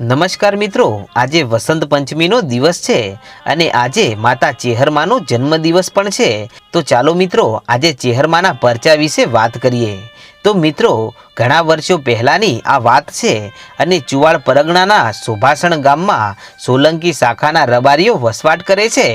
નમસ્કાર મિત્રો, આજે વસંત પંચમીનો દિવસ છે અને આજે માતા ચેહરમાનો જન્મદિવસ પણ છે. તો ચાલો મિત્રો, આજે ચેહરમાના પરચા વિશે વાત કરીએ. તો મિત્રો, ઘણા વર્ષો પહેલાંની આ વાત છે અને ચુવાડ પરગણાના સુભાષણ ગામમાં સોલંકી શાખાના રબારીઓ વસવાટ કરે છે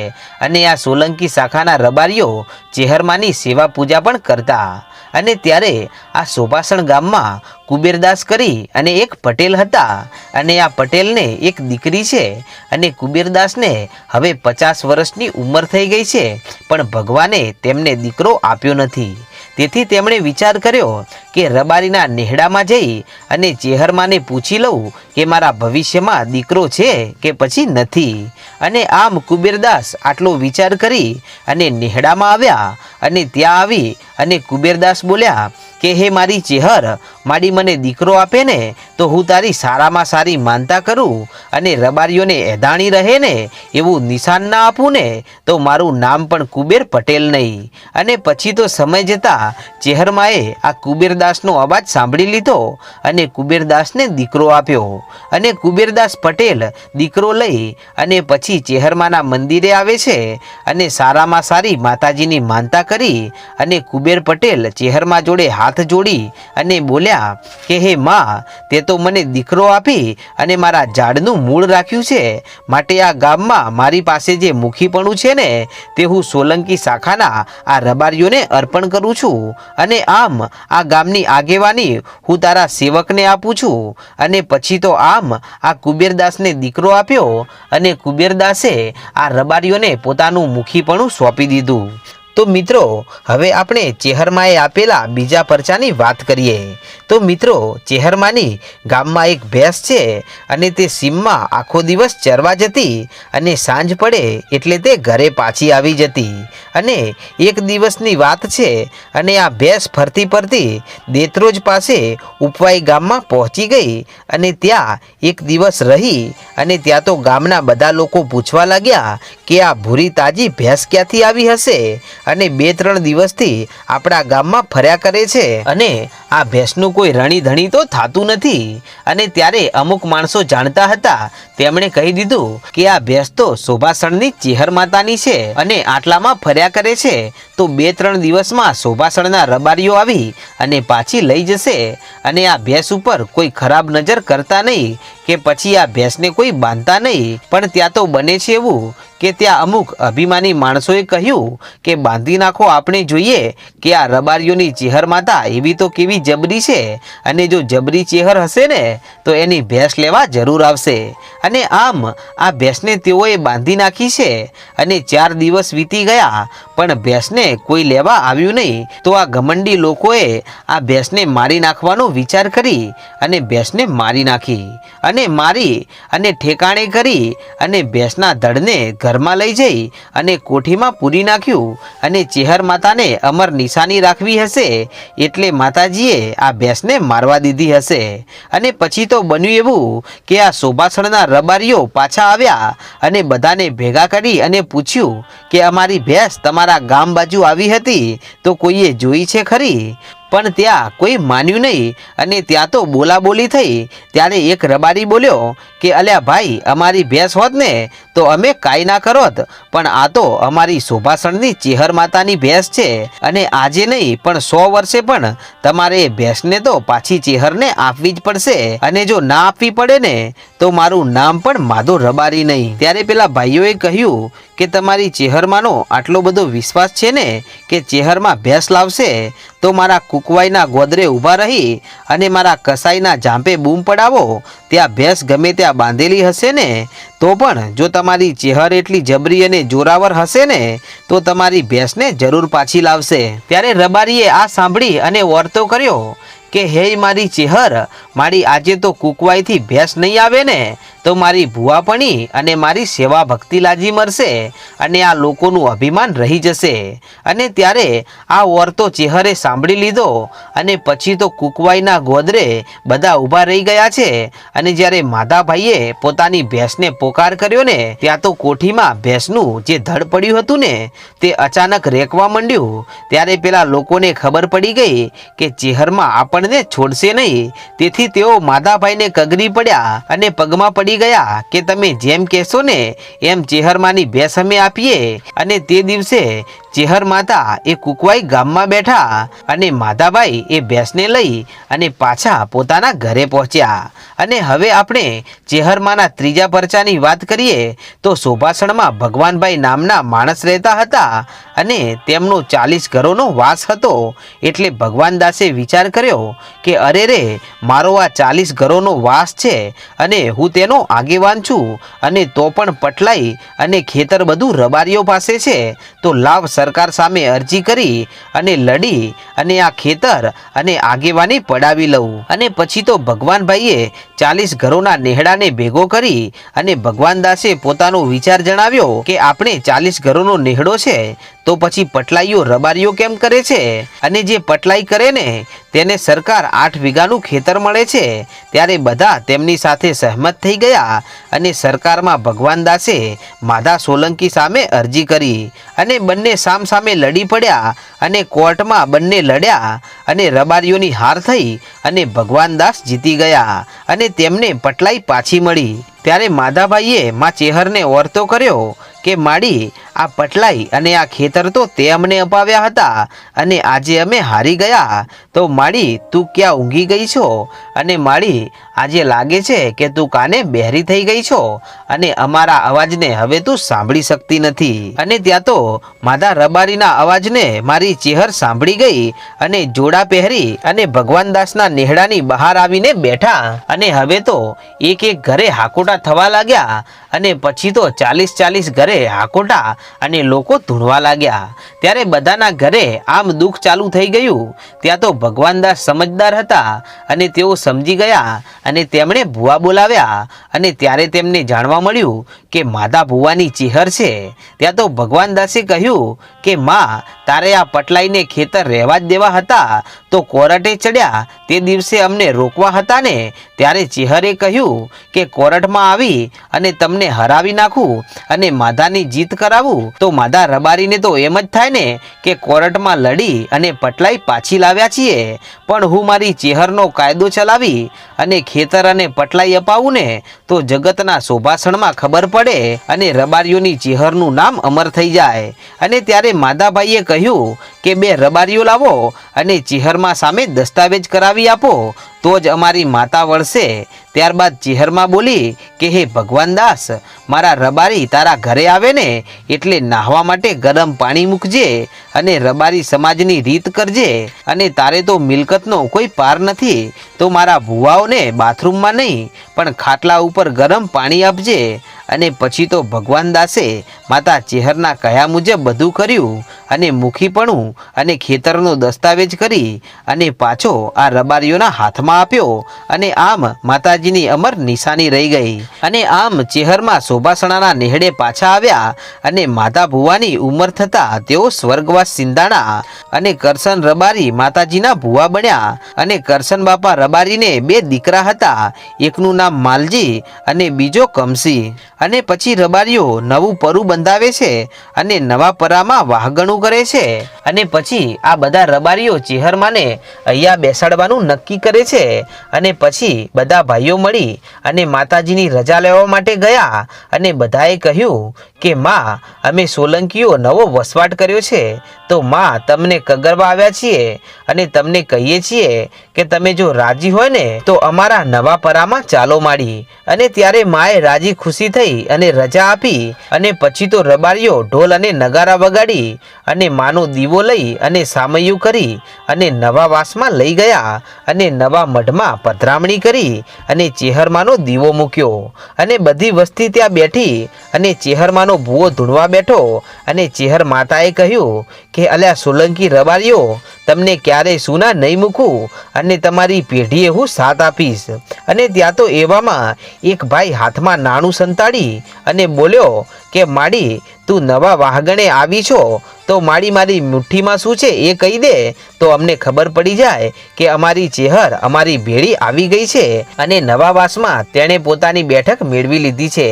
અને આ સોલંકી શાખાના રબારીઓ ચેહરમાની સેવા પૂજા પણ કરતા. અને ત્યારે આ સુભાષણ ગામમાં કુબેરદાસ કરી અને એક પટેલ હતા. અને આ પટેલને એક દીકરી છે અને કુબેરદાસને હવે પચાસ વર્ષની ઉંમર થઈ ગઈ છે, પણ ભગવાને તેમને દીકરો આપ્યો નથી. તેથી તેમણે વિચાર કર્યો કે રબારીના નેહડામાં જઈ અને ચેહરમાને પૂછી લઉં કે મારા ભવિષ્યમાં દીકરો છે કે પછી નથી. અને આમ કુબેરદાસ આટલો વિચાર કરી અને નેહડામાં આવ્યા અને ત્યાં આવી અને કુબેરદાસ બોલ્યા કે, હે મારી ચેહર, માડી મને દીકરો આપે ને તો હું તારી સારામાં સારી માનતા કરું અને રબારીઓને એદાણી રહે ને એવું નિશાન ના આપું ને, તો મારું નામ પણ કુબેર પટેલ નહીં. અને પછી તો સમય જતાં ચેહરમાએ આ કુબેરદાસનો અવાજ સાંભળી લીધો અને કુબેરદાસને દીકરો આપ્યો. અને કુબેરદાસ પટેલ દીકરો લઈ અને પછી ચેહરમાના મંદિરે આવે છે અને સારામાં સારી માતાજીની માનતા કરી અને કુબેર પટેલ ચેહરમા જોડે હાથ જોડી અને બોલ્યા, કે હે માં, તે તો મને દીકરો આપી અને મારા ઝાડનું મૂળ રાખ્યું છે. માટે આ ગામમાં મારી પાસે જે મુખીપણું છે ને, તે હું સોલંકી શાખાના આ રબારીઓને અર્પણ કરું છું. અને આમ, આ ગામની આગેવાની હું તારા સેવકને આપું છું. અને પછી તો આમ, આ કુબેરદાસને દીકરો આપ્યો અને કુબેરદાસે આ રબારીઓને પોતાનું મુખીપણું સોંપી દીધું. તો મિત્રો, હવે આપણે ચેહરમાએ આપેલા બીજા પરચાની વાત કરીએ. તો મિત્રો, ચેહરમાની ગામમાં એક ભેંસ છે અને તે સીમમાં આખો દિવસ ચરવા જતી અને સાંજ પડે એટલે તે ઘરે પાછી આવી જતી. અને એક દિવસની વાત છે અને આ ભેંસ ફરતી ફરતી દેત્રોજ પાસે ઉપવાઈ ગામમાં પહોંચી ગઈ અને ત્યાં એક દિવસ રહી અને ત્યાં તો ગામના બધા લોકો પૂછવા લાગ્યા કે આ ભૂરી તાજી ભેંસ ક્યાંથી આવી હશે અને બે ત્રણ દિવસથી આપણા ગામમાં ફર્યા કરે છે અને આ ભેંસનું કોઈ રણી ધણી તો થતું નથી. અને ત્યારે અમુક માણસો જાણતા હતા. તેમણે કહી દીધું કે આ ભેંસ તો શોભાસણની ચેહર માતાની છે અને આટલામાં ફર્યા કરે છે. તો બે ત્રણ દિવસમાં શોભાસણના રબારીઓ આવી અને પાછી લઈ જશે. અને આ ભેંસ ઉપર કોઈ ખરાબ નજર કરતા નહીં. કે પછી આ ભેંસને કોઈ બાંધતા નહીં. પણ ત્યાં તો બને છે એવું કે ત્યાં અમુક અભિમાની માણસોએ કહ્યું કે બાંધી નાખો આપણે જોઈએ કે આ રબારીઓની ચેહર માતા એવી તો કેવી જબરી છે. અને જો જબરી ચેહર હશે ને, તો એની ભેંસ લેવા જરૂર આવશે. અને આમ આ ભેંસને તેઓએ બાંધી નાખી છે. અને ચાર દિવસ વીતી ગયા, પણ ભેંસને કોઈ લેવા આવ્યું નહીં. તો આ ઘમંડી લોકોએ આ ભેંસને મારી નાખવાનો વિચાર કરી અને ભેંસને મારી નાખી. અને મારી અને ઠેકાણે કરી અને ભેંસના ધડને ઘરમાં લઈ જઈ અને કોઠીમાં પૂરી નાખ્યું અને ચેહર માતાને અમર નિશાની રાખવી હશે એટલે માતાજીએ આ ભેંસને મારવા દીધી હશે. અને પછી તો બન્યું એવું કે આ શોભાસણના રબારીઓ પાછા આવ્યા અને બધાને ભેગા કરી અને પૂછ્યું કે અમારી ભેંસ તમારા ગામ બાજુ આવી હતી તો કોઈએ જોઈ છે ખરી? પણ ત્યાં કોઈ માન્યું નહીં અને ત્યાં તો બોલાબોલી થઈ. ત્યારે એક રબારી બોલ્યો કે, અલ્યા ભાઈ, અમારી ભેંસ હોત ને, તો અમે કાંઈ ના કરત. પણ આ તો અમારી શોભાસણની ચેહર માતાની ભેંસ છે અને આજે નહીં, પણ સો વર્ષે પણ તમારે એ ભેંસને તો પાછી ચેહરને આપવી જ પડશે. અને જો ના આપવી પડે ને, તો મારું નામ પણ માધો રબારી નહીં. ત્યારે પેલા ભાઈઓએ કહ્યું કે તમારી ચેહરમાંનો આટલો બધો વિશ્વાસ છે ને કે ચેહરમાં ભેંસ લાવશે, તો મારા કુકવાઈના ગોદરે ઊભા રહી અને મારા કસાઈના જાંપે બૂમ પડાવો, ત્યાં ભેંસ ગમે ત્યાં બાંધેલી હશે ને, તો પણ જો તમારી ચેહર એટલી જબરી અને જોરાવર હશે ને, તો તમારી ભેંસને જરૂર પાછી લાવશે. ત્યારે રબારીએ આ સાંભળી અને વર્તો કર્યો કે, હે મારી ચેહર, મારી આજે તો કુકવાઈથી ભેંસ નહીં આવે ને તો મારી ભુવાપણી અને મારી સેવા ભક્તિ લાજી મરશે અને આ લોકોનું અભિમાન રહી જશે. અને ત્યારે આ ઓરતો ચેહરે સાંભળી લીધો અને પછી તો કુકવાઈના ગોદરે બધા ઊભા રહી ગયા છે. અને જ્યારે માધાભાઈએ પોતાની ભેંસને પોકાર કર્યો ને, ત્યાં તો કોઠીમાં ભેંસનું જે ધડ પડ્યું હતું ને, તે અચાનક રેકવા માંડ્યું. ત્યારે પેલા લોકોને ખબર પડી ગઈ કે ચેહરમાં આપણને છોડશે નહીં. તેથી તેઓ માધાભાઈને કગરી પડ્યા અને પગમાં પડી ગયા કે તમે જેમ કહેશો ને એમ ચેહરમાની ભેંસ અમે આપીએ અને તે દિવસે ચેહર માતા એ કુકવાઈ ગામમાં બેઠા અને માતાભાઈ એ ભેંસને લઈ અને પાછા પોતાના ઘરે પહોંચ્યા. અને હવે આપણે ચેહરમાના ત્રીજા પરચાની વાત કરીએ તો શોભાસણમાં ભગવાનભાઈ નામના માણસ રહેતા હતા અને તેમનો ચાલીસ ઘરોનો વાસ હતો. એટલે ભગવાન દાસે વિચાર કર્યો કે અરે રે, મારો આ ચાલીસ ઘરોનો વાસ છે અને હું તેનો આગેવાન છું અને તો પણ પટલાઈ અને ખેતર બધું રબારીઓ પાસે છે, તો લાવ સરકાર સામે અરજી કરી અને લડી અને આ ખેતર અને આગેવાની પડાવી લઉં. અને પછી તો ભગવાનભાઈએ ચાલીસ ઘરોના નેહડાને ભેગો કરી અને ભગવાન દાસે પોતાનો વિચાર જણાવ્યો કે આપણે ચાલીસ ઘરોનો નેહડો છે તો પછી પટલાઈઓ રબારીઓ કેમ કરે છે? અને જે પટલાઈ કરે ને, તેને સરકાર આઠ વીઘાનું ખેતર મળે છે. ત્યારે બધા તેમની સાથે સહમત થઈ ગયા અને સરકારમાં ભગવાન દાસે માધા સોલંકી સામે અરજી કરી અને બંને સામ સામે લડી પડ્યા અને કોર્ટમાં બંને લડ્યા અને રબારીઓની હાર થઈ અને ભગવાન દાસ જીતી ગયા અને તેમને પટલાઈ પાછી મળી. ત્યારે માધાભાઈએ માં ચેહરને ઓરતો કર્યો કે માડી, આ પટલાઈ અને આ ખેતર તો તે અમને અપાવ્યા હતા અને આજે અમે હારી ગયા. તો માડી, તું ક્યાં ઊંઘી ગઈ છો? અને માડી, આજે લાગે છે કે તું કાને બહેરી થઈ ગઈ છો? અને અમારા અવાજને હવે તું સાંભળી શકતી નથી. અને ત્યાં તો માધા રબારીના અવાજને મારી ચેહર સાંભળી ગઈ અને જોડા પહેરી અને ભગવાન દાસના નેહડાની બહાર આવીને બેઠા. અને હવે તો એક એક ઘરે હાકોટા થવા લાગ્યા અને પછી તો ચાલીસ ચાલીસ ઘરે હાકોટા અને લોકો ધૂણવા લાગ્યા. ત્યારે બધાના ઘરે આમ દુઃખ ચાલુ થઈ ગયું. ત્યાં તો ભગવાન દાસ સમજદાર હતા અને તેઓ સમજી ગયા અને તેમણે ભુવા બોલાવ્યા અને ત્યારે તેમને જાણવા મળ્યું કે માદા ભુવાની ચેહર છે. ત્યાં તો ભગવાન દાસે કહ્યું કે, માં, તારે આ પટલાઈને ખેતર રહેવા જ દેવા હતા તો કોર્ટે ચડ્યા તે દિવસે અમને રોકવા હતા ને, ત્યારે ચેહરે કહ્યું કે કોર્ટમાં આવી અને તમને હરાવી નાખું અને માધાની જીત કરાવું, તો માધા રબારીને તો એમ જ થાય ને કે કોર્ટમાં લડી અને પટલાઈ પાછી લાવ્યા છીએ. પણ હું મારી ચેહરનો કાયદો ચલાવી અને ખેતર અને પટલાઈ અપાવું ને, તો જગતના શોભાસણમાં ખબર પડે અને રબારીઓની ચેહરનું નામ અમર થઈ જાય. અને ત્યારે માધાભાઈએ કહ્યું કે બે રબારીઓ લાવો અને ચિહરમાં સામે દસ્તાવેજ કરાવી આપો. તો જ અમારી માતા વળશે. ત્યારબાદ ચેહરમાં બોલી કે, હે ભગવાન દાસ, મારા રબારી તારા ઘરે આવે ને એટલે નાહવા માટે ગરમ પાણી મૂકજે અને રબારી સમાજની રીત કરજે અને તારે તો મિલકતનો કોઈ પાર નથી, તો મારા ભુવાઓને બાથરૂમમાં નહીં, પણ ખાટલા ઉપર ગરમ પાણી આપજે. અને પછી તો ભગવાન દાસે માતા ચેહરના કહ્યા મુજબ બધું કર્યું અને મુખીપણું અને ખેતરનો દસ્તાવેજ કરી અને પાછો આ રબારીઓના હાથમાં આપ્યો અને આમ માતાજીની અમર નિશાની રહી ગઈ. અને આમ ચેહરમાં શોભાસણાના નેહડે પાછા આવ્યા અને માતા ભુવાની ઉંમર થતાં તેઓ સ્વર્ગવાસ સિંધાણા અને કરશન રબારી માતાજીના ભુવા બન્યા. અને કરશન બાપા રબારીને બે દીકરા હતા, એકનું નામ માલજી અને બીજો કમસી. અને પછી રબારીઓ નવું પરું બંધાવે છે અને નવા પરામાં વાહગણું કરે છે. અને પછી આ બધા રબારીઓ ચેહરમાને અહીંયા બેસાડવાનું નક્કી કરે છે. અને પછી બધા ભાઈઓ મળી અને માતાજીની રજા લેવા માટે ગયા અને બધાએ કહ્યું કે, માં, અમે સોલંકીઓ નવો વસવાટ કર્યો છે. તો માં, તમને કગરવા આવ્યા છીએ અને તમને કહીએ છીએ કે, તમે જો રાજી હોય ને, તો અમારા નવા પરામાં ચાલો માડી. અને ત્યારે માએ રાજી ખુશી થઈ અને રજા આપી અને પછી તો રબારીઓ ઢોલ અને નગારા વગાડી અને માનો દીવો લઈ અને સામૈયું કરી અને નવા વાસમાં લઈ ગયા અને નવા મઢમાં પધરામણી કરી અને ચેહરમાંનો દીવો મૂક્યો અને બધી વસ્તી ત્યાં બેઠી અને ચેહરમાંનો ભૂવો ધૂણવા બેઠો અને ચેહર માતાએ કહ્યું કે, અલ્યા સોલંકી રબારીઓ, તમને ક્યારેય સુના નહીં મૂકું અને તમારી પેઢીએ હું સાથ આપીશ. અને ત્યાં તો એવામાં એક ભાઈ હાથમાં નાણું સંતાડી અને બોલ્યો કે, માડી, તું નવા વાહગણે આવી છો, તો માડી મારી મુઠ્ઠીમાં શું છે એ કહી દે, તો અમને ખબર પડી જાય કે અમારી ચેહર અમારી ભેળી આવી ગઈ છે અને નવા વાસમાં તેણે પોતાની બેઠક મેળવી લીધી છે.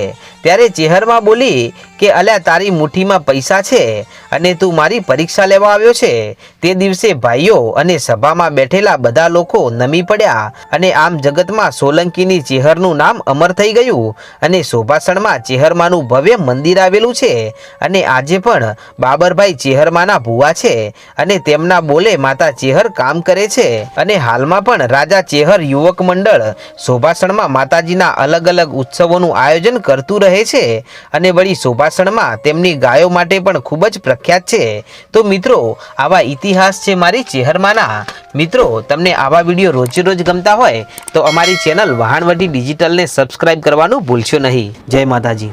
ત્યારે ચેહરમાં બોલી કે અલ્યા, તારી મુઠ્ઠીમાં પૈસા છે અને તું મારી પરીક્ષા લેવા આવ્યો છે, તે દિવસે ભાઈઓ અને સભામાં બેઠેલા બધા લોકો નમી પડ્યા અને આમ જગતમાં સોલંકીની ચેહરનું નામ અમર થઈ ગયું અને શોભાસણમાં ચેહરમાનું ભવ્ય મંદિર આવેલું છે અને આજે પણ બાબરભાઈ ચેહરમાના ભુવા છે અને તેમના બોલે માતા ચેહર કામ કરે છે અને હાલમાં પણ રાજા ચેહર યુવક મંડળ શોભાસણમાં માતાજીના અલગ અલગ ઉત્સવોનું આયોજન કરતું રહે છે અને વળી શોભાસણમાં તેમની ગાયો માટે પણ ખૂબ જ પ્રખ્યાત છે. તો મિત્રો, આવા ઇતિહાસ છે મારી ચેહરમાના. મિત્રો, તમને આવા વીડિયો રોજે રોજ ગમતા હોય, તો અમારી ચેનલ વહાણવટી ડિજિટલને સબસ્ક્રાઇબ કરવાનું ભૂલશો નહીં. જય માતાજી.